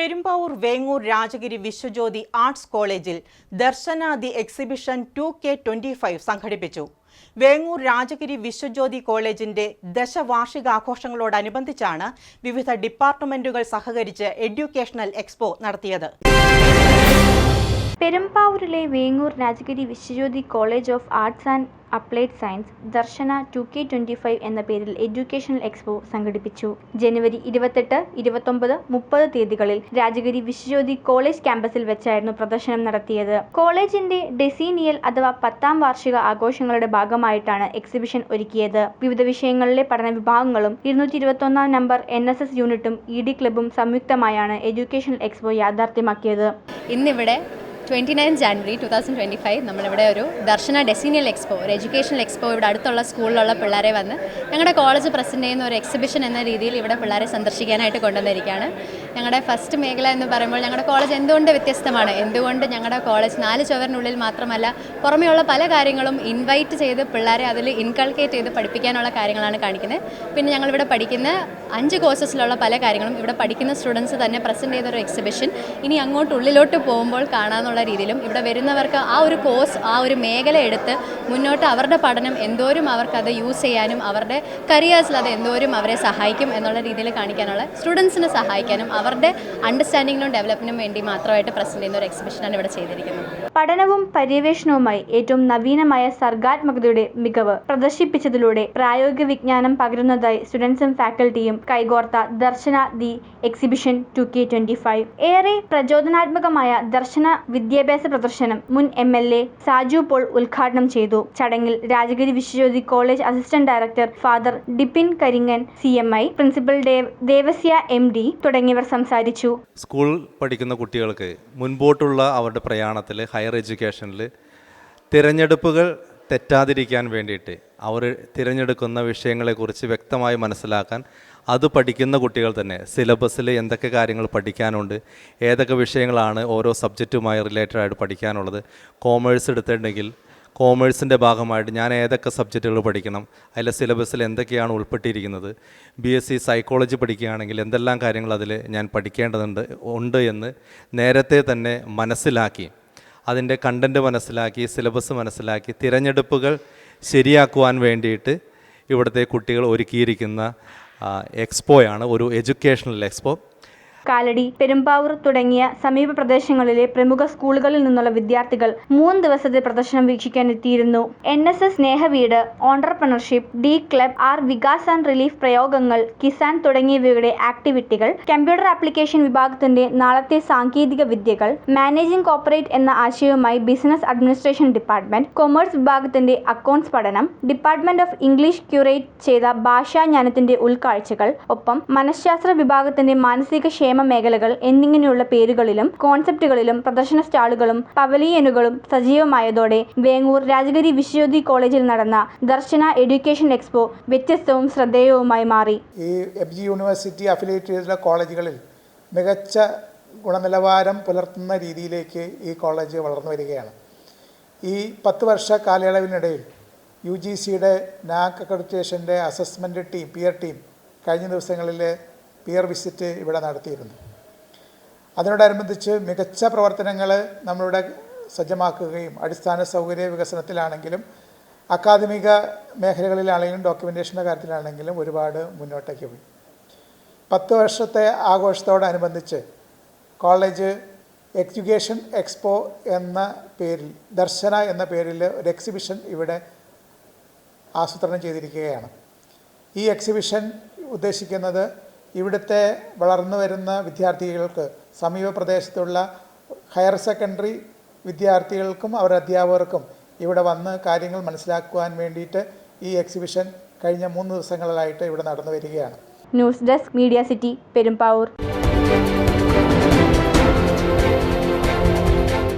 Perumbavoor Vengoor Rajagiri Viswajyothi arts കോളേജിൽ Darshana the exhibition two K twenty five സംഘടിപ്പിച്ചു. വേങ്ങൂർ രാജഗിരി വിശ്വജ്യോതി കോളേജിന്റെ ദശവാർഷികാഘോഷങ്ങളോടനുബന്ധിച്ചാണ് വിവിധ ഡിപ്പാർട്ട്മെന്റുകൾ സഹകരിച്ച് എഡ്യൂക്കേഷണൽ എക്സ്പോ നടത്തിയത്. പെരുമ്പാവൂരിലെ Vengoor Rajagiri Vishwajyothi college of arts and applied science Darshana two K twenty five എന്ന പേരിൽ എഡ്യൂക്കേഷണൽ എക്സ്പോ സംഘടിപ്പിച്ചു. ജനുവരി ഇരുപത്തെട്ട് ഇരുപത്തൊമ്പത് മുപ്പത് തീയതികളിൽ രാജഗിരി വിശ്വജ്യോതി കോളേജ് ക്യാമ്പസിൽ വെച്ചായിരുന്നു പ്രദർശനം നടത്തിയത്. കോളേജിന്റെ ഡെസീനിയൽ അഥവാ പത്താം വാർഷിക ആഘോഷങ്ങളുടെ ഭാഗമായിട്ടാണ് എക്സിബിഷൻ ഒരുക്കിയത്. വിവിധ വിഷയങ്ങളിലെ പഠന വിഭാഗങ്ങളും ഇരുന്നൂറ്റി ഇരുപത്തൊന്നാം നമ്പർ എൻ എസ് എസ് യൂണിറ്റും ഇ ഡി ക്ലബും സംയുക്തമായാണ് എഡ്യൂക്കേഷണൽ എക്സ്പോ യാഥാർത്ഥ്യമാക്കിയത്. ഇന്നിവിടെ twenty nine January two thousand twenty five നമ്മളിവിടെ ഒരു ദർശന ഡെസിനിയൽ എക്സ്പോ ഒരു എഡ്യൂക്കേഷണൽ എക്സ്പോ ഇവിടെ അടുത്തുള്ള സ്കൂളിലുള്ള പിള്ളേരെ വന്ന് ഞങ്ങളുടെ കോളേജ് പ്രസന്റ് ചെയ്യുന്ന ഒരു എക്സിബിഷൻ എന്ന രീതിയിൽ ഇവിടെ പിള്ളേരെ സന്ദർശിക്കാനായിട്ട് കൊണ്ടുവന്നിരിക്കുകയാണ്. ഞങ്ങളുടെ ഫസ്റ്റ് മേഖല എന്ന് പറയുമ്പോൾ ഞങ്ങളുടെ കോളേജ് എന്തുകൊണ്ട് വ്യത്യസ്തമാണ്? എന്തുകൊണ്ട് ഞങ്ങളുടെ കോളേജ് നാല് ചുവരിനുള്ളിൽ മാത്രമല്ല പുറമെയുള്ള പല കാര്യങ്ങളും ഇൻവൈറ്റ് ചെയ്ത് പിള്ളേരെ അതിൽ ഇൻകൾക്കേറ്റ് ചെയ്ത് പഠിപ്പിക്കാനുള്ള കാര്യങ്ങളാണ് കാണിക്കുന്നത് പിന്നെ ഞങ്ങളിവിടെ പഠിക്കുന്ന അഞ്ച് കോഴ്സസിലുള്ള പല കാര്യങ്ങളും ഇവിടെ പഠിക്കുന്ന സ്റ്റുഡൻസ് തന്നെ പ്രസന്റ് ചെയ്തൊരു എക്സിബിഷൻ ഇനി അങ്ങോട്ട് ഉള്ളിലോട്ട് പോകുമ്പോൾ കാണാമെന്നുള്ള രീതിയിലും ഇവിടെ വരുന്നവർക്ക് ആ ഒരു കോഴ്സ് ആ ഒരു മേഖല എടുത്ത് മുന്നോട്ട് അവരുടെ പഠനം എന്തോരും അവർക്കത് യൂസ് ചെയ്യാനും അവരുടെ കരിയേഴ്സിൽ അത് എന്തോരും അവരെ സഹായിക്കും എന്നുള്ള രീതിയിൽ കാണിക്കാനുള്ള സ്റ്റുഡൻസിനെ സഹായിക്കാനും അവരുടെ അണ്ടർസ്റ്റാൻഡിങ്ങിനും ഡെവലപ്പിനും വേണ്ടി മാത്രമായിട്ട് പ്രസന്റ് ചെയ്യുന്ന ഒരു എക്സിബിഷനാണ് ഇവിടെ ചെയ്തിരിക്കുന്നത്. പഠനവും പര്യവേഷണവുമായി ഏറ്റവും നവീനമായ സർഗാത്മകതയുടെ മികവ് പ്രദർശിപ്പിച്ചതിലൂടെ പ്രായോഗിക വിജ്ഞാനം പകരുന്നതായി സ്റ്റുഡൻസും ഫാക്കൽറ്റിയും കൈകോർത്ത Darshana the exhibition two K twenty five ഏറെ പ്രചോദനാത്മകമായ ദർശന വിദ്യാഭ്യാസ പ്രദർശനം മുൻ M L A Saju Paul ഉദ്ഘാടനം ചെയ്തു. ചടങ്ങിൽ Rajagiri Vishwajyothi college assistant director father Dipin Karingan C M I principal Devasya M D തുടങ്ങിയവർ സംസാരിച്ചു. സ്കൂൾ പഠിക്കുന്ന കുട്ടികൾക്ക് മുൻപോട്ടുള്ള അവരുടെ പ്രയാണത്തിൽ ഹയർ എഡ്യൂക്കേഷനിൽ തിരഞ്ഞെടുപ്പുകൾ തെറ്റാതിരിക്കാൻ വേണ്ടിയിട്ട് അവർ തിരഞ്ഞെടുക്കുന്ന വിഷയങ്ങളെക്കുറിച്ച് വ്യക്തമായി മനസ്സിലാക്കാൻ അത് പഠിക്കുന്ന കുട്ടികൾ തന്നെ സിലബസിൽ എന്തൊക്കെ കാര്യങ്ങൾ പഠിക്കാനുണ്ട് ഏതൊക്കെ വിഷയങ്ങളാണ് ഓരോ സബ്ജക്റ്റുമായി റിലേറ്റഡ് ആയിട്ട് പഠിക്കാനുള്ളത് കോമേഴ്സ് എടുത്തിട്ടുണ്ടെങ്കിൽ കോമേഴ്സിന്റെ ഭാഗമായിട്ട് ഞാൻ ഏതൊക്കെ സബ്ജക്റ്റുകൾ പഠിക്കണം അതിലെ സിലബസിൽ എന്തൊക്കെയാണ് ഉൾപ്പെട്ടിരിക്കുന്നത് ബി എസ് സി സൈക്കോളജി പഠിക്കുകയാണെങ്കിൽ എന്തെല്ലാം കാര്യങ്ങൾ അതിൽ ഞാൻ പഠിക്കേണ്ടതുണ്ട് ഉണ്ട് എന്ന് നേരത്തെ തന്നെ മനസ്സിലാക്കി അതിന്റെ കണ്ടന്റ് മനസ്സിലാക്കി സിലബസ് മനസ്സിലാക്കി തിരഞ്ഞെടുപ്പുകൾ ശരിയാക്കുവാൻ വേണ്ടിയിട്ട് ഇവിടുത്തെ കുട്ടികൾ ഒരുക്കിയിരിക്കുന്ന എക്സ്പോയാണ് ഒരു എഡ്യൂക്കേഷണൽ എക്സ്പോ കാലടി പെരുമ്പാവൂർ തുടങ്ങിയ സമീപ പ്രദേശങ്ങളിലെ പ്രമുഖ സ്കൂളുകളിൽ നിന്നുള്ള വിദ്യാർത്ഥികൾ മൂന്ന് ദിവസത്തെ പ്രദർശനം വീക്ഷിക്കാൻ എത്തിയിരുന്നു. N S S Snehaveedu entrepreneurship D club R Vikas and relief പ്രയോഗങ്ങൾ കിസാൻ തുടങ്ങിയവയുടെ ആക്ടിവിറ്റികൾ കമ്പ്യൂട്ടർ ആപ്ലിക്കേഷൻ വിഭാഗത്തിന്റെ നാളത്തെ സാങ്കേതിക വിദ്യകൾ മാനേജിംഗ് കോപ്പറേറ്റ് എന്ന ആശയവുമായി ബിസിനസ് അഡ്മിനിസ്ട്രേഷൻ ഡിപ്പാർട്ട്മെന്റ് കൊമേഴ്സ് വിഭാഗത്തിന്റെ അക്കൗണ്ട്സ് പഠനം ഡിപ്പാർട്ട്മെന്റ് ഓഫ് ഇംഗ്ലീഷ് ക്യൂറേറ്റ് ചെയ്ത ഭാഷാജ്ഞാനത്തിന്റെ ഉൾക്കാഴ്ചകൾ ഒപ്പം മനഃശാസ്ത്ര വിഭാഗത്തിന്റെ മാനസിക ക്ഷേമ മേഖലകൾ എന്നിങ്ങനെയുള്ള പേരുകളിലും കോൺസെപ്റ്റുകളിലും പ്രദർശന സ്റ്റാളുകളും പവലിയനുകളും സജീവമായതോടെ വേങ്ങൂർ രാജഗിരി വിശ്വജ്യോതി കോളേജിൽ നടന്ന ദർശന എഡ്യൂക്കേഷൻ എക്സ്പോ വ്യത്യസ്തവും ശ്രദ്ധേയവുമായി മാറി. ഈ എം ജി യൂണിവേഴ്സിറ്റി അഫിലിയേറ്റ് ചെയ്തിട്ടുള്ള കോളേജുകളിൽ മികച്ച ഗുണനിലവാരം പുലർത്തുന്ന രീതിയിലേക്ക് ഈ കോളേജ് വളർന്നു വരികയാണ്. ഈ പത്ത് വർഷ കാലയളവിനിടയിൽ യു ജി സിയുടെ നാക് അക്രഡിറ്റേഷന്റെ അസസ്മെന്റ് ടീം പിയർ ടീം കഴിഞ്ഞ ദിവസങ്ങളിൽ പിയർ വിസിറ്റ് ഇവിടെ നടത്തിയിരുന്നു. അതിനോടനുബന്ധിച്ച് മികച്ച പ്രവർത്തനങ്ങൾ നമ്മളിവിടെ സജ്ജമാക്കുകയും അടിസ്ഥാന സൗകര്യ വികസനത്തിലാണെങ്കിലും അക്കാദമിക മേഖലകളിലാണെങ്കിലും ഡോക്യുമെന്റേഷന്റെ കാര്യത്തിലാണെങ്കിലും ഒരുപാട് മുന്നോട്ടേക്ക് പോയി. പത്ത് വർഷത്തെ ആഘോഷത്തോടനുബന്ധിച്ച് കോളേജ് എഡ്യൂക്കേഷൻ എക്സ്പോ എന്ന പേരിൽ ദർശന എന്ന പേരിൽ ഒരു എക്സിബിഷൻ ഇവിടെ ആസൂത്രണം ചെയ്തിരിക്കുകയാണ്. ഈ എക്സിബിഷൻ ഉദ്ദേശിക്കുന്നത് ഇവിടുത്തെ വളർന്നു വരുന്ന വിദ്യാർത്ഥികൾക്ക് സമീപ പ്രദേശത്തുള്ള ഹയർ സെക്കൻഡറി വിദ്യാർത്ഥികൾക്കും അവരുടെ അധ്യാപകർക്കും ഇവിടെ വന്ന് കാര്യങ്ങൾ മനസ്സിലാക്കുവാൻ വേണ്ടിയിട്ട് ഈ എക്സിബിഷൻ കഴിഞ്ഞ മൂന്ന് ദിവസങ്ങളിലായിട്ട് ഇവിടെ നടന്നു വരികയാണ്. News desk media city Perumbavoor.